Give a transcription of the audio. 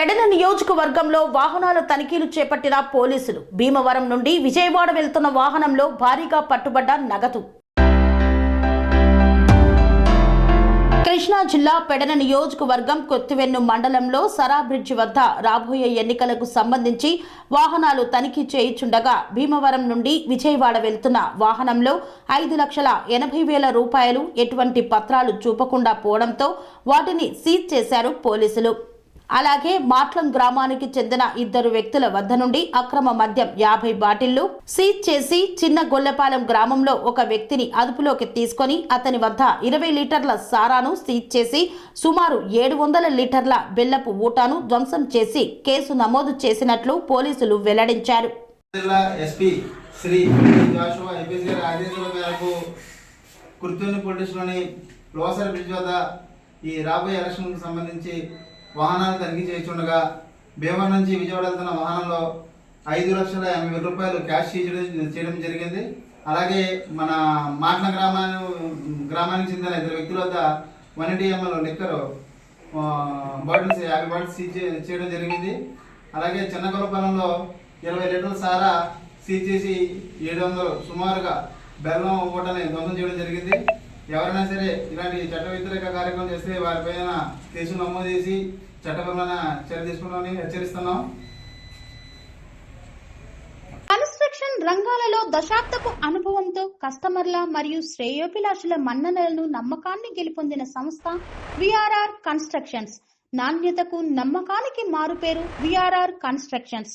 పెడన నియోజకవర్గంలో వాహనాల తనిఖీలు చేపట్టిన పోలీసులు. భీమవరం నుండి విజయవాడ వెళ్తున్న వాహనంలో భారీగా పట్టుబడ్డ నగదు. కృష్ణా జిల్లా పెడన నియోజకవర్గం కొత్తివెన్ను మండలంలో సరా బ్రిడ్జి వద్ద రాబోయే ఎన్నికలకు సంబంధించి వాహనాలు తనిఖీ చేయిచుండగా భీమవరం నుండి విజయవాడ వెళ్తున్న వాహనంలో ఐదు లక్షల ఎనభై వేల రూపాయలు ఎటువంటి పత్రాలు చూపకుండా పోవడంతో వాటిని సీజ్ చేశారు పోలీసులు. అలాగే మాట్లం గ్రామానికి చెందిన ఇద్దరు వ్యక్తుల వద్ద నుండి అక్రమ మద్యం యాభై బాటిళ్ళు సీజ్ చేసి చిన్న గొల్లపాలెం గ్రామంలో ఒక వ్యక్తిని అదుపులోకి తీసుకొని అతని వద్ద ఇరవై లీటర్ల సారాను సీజ్ చేసి సుమారు ఏడు వందల లీటర్ల బెల్లపు ఊటాను ధ్వంసం చేసి కేసు నమోదు చేసినట్లు పోలీసులు వెల్లడించారు. జిల్లా ఎస్పీ శ్రీ జాషువా గారి ఆదేశాల మేరకు కుర్తూని పోలీసులోని లోసర్ బ్రిడ్జ్ వద్ద ఈ రాబోయే ఎలక్షన్కు సంబంధించి వాహనాలు తనిఖీ చేస్తుండగా భీమవరం నుంచి విజయవాడ వెళ్తున్న వాహనంలో ఐదు లక్షల ఎనభై వేల రూపాయలు క్యాష్ సీజ్ చేయడం జరిగింది. అలాగే మన మాట్ల గ్రామాన్ని గ్రామానికి చెందిన ఇద్దరు వ్యక్తుల వద్ద వన్ ఎయిటీ లిక్కర్ బాటిల్స్ యాభై బాటిల్స్ సీజ్ చేయడం జరిగింది. అలాగే చిన్నగొల్లపాలెంలో ఇరవై లీటర్ల సారా సీజ్ చేసి ఏడు వందలు సుమారుగా బెల్లం ఓటని ధ్వంసం చేయడం ఎవరైనా సరే ఇలాంటి చట్ట వ్యతిరేక కార్యక్రమం చేస్తే వారిపైన కేసు నమోదు చేసి చట్టపరమైన చర్య తీసుకుంటామని హెచ్చరిస్తున్నాం. కన్స్ట్రక్షన్ రంగాలలో దశాబ్దపు అనుభవంతో కస్టమర్ల మరియు శ్రేయోభిలాషుల మన్ననలను నమ్మకాన్ని గెలుపొందిన సంస్థ విఆర్ఆర్ కన్స్ట్రక్షన్స్. నాణ్యతకు నమ్మకానికి మారుపేరు VRR constructions.